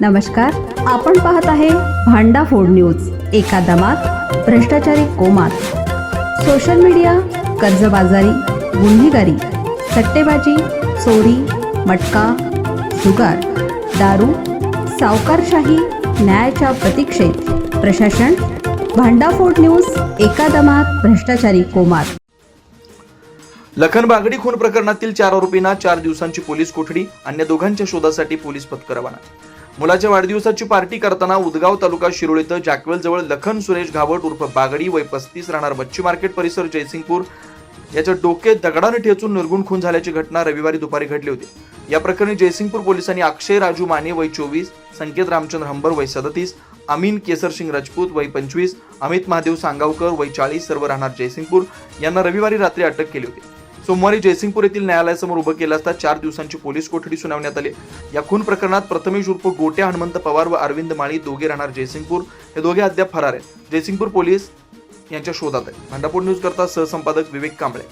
नमस्कार आपण पाहत आहे भांडा फोड न्यूज एका दमात भ्रष्टाचारी कोमात. सोशल मीडिया कर्जबाजारी गुन्हेगारी सट्टेबाजी चोरी मटका जुगार दारू सावकारशाही न्यायाच्या प्रतीक्षेत. प्रशासन भांडाफोड न्यूज एका दमात भ्रष्टाचारी कोमात. लखन बागडी खून प्रकरणातील चार आरोपींना चार दिवसांची पोलीस कोठडी अन्य दोघांच्या शोधासाठी पोलीस पथक रवाना मुलाच्या वाढदिवसाची पार्टी करताना उदगाव तालुका शिरोळ इथं जॅकवेल जवळ लखन सुरेश घावट उर्फ बागडी वय पस्तीस राहणार मच्छी मार्केट परिसर जयसिंगपूर याच्या डोके दगडाने ठेचून निर्गुण खून झाल्याची घटना रविवारी दुपारी घडली होती. या प्रकरणी जयसिंगपूर पोलिसांनी अक्षय राजू माने वय चोवीस संकेत रामचंद्र हंबर वय सदतीस अमीन केसरसिंग राजपूत वय पंचवीस अमित महादेव सांगावकर वय चाळीस सर्व राहणार जयसिंगपूर यांना रविवारी रात्री अटक केली होती. सोमवारी जयसिंगपूर येथील न्यायालयासमोर उभं केलं असता चार दिवसांची पोलीस कोठडी सुनावण्यात आली. या खून प्रकरणात प्रथमेश उर्फ गोट्या हनुमंत पवार व अरविंद माळी दोघे राहणार जयसिंगपूर. हे दोघे अद्याप फरार आहेत. जयसिंगपूर पोलीस यांच्या शोधात आहे भांडापूर न्यूज करता सहसंपादक विवेक कांबळे.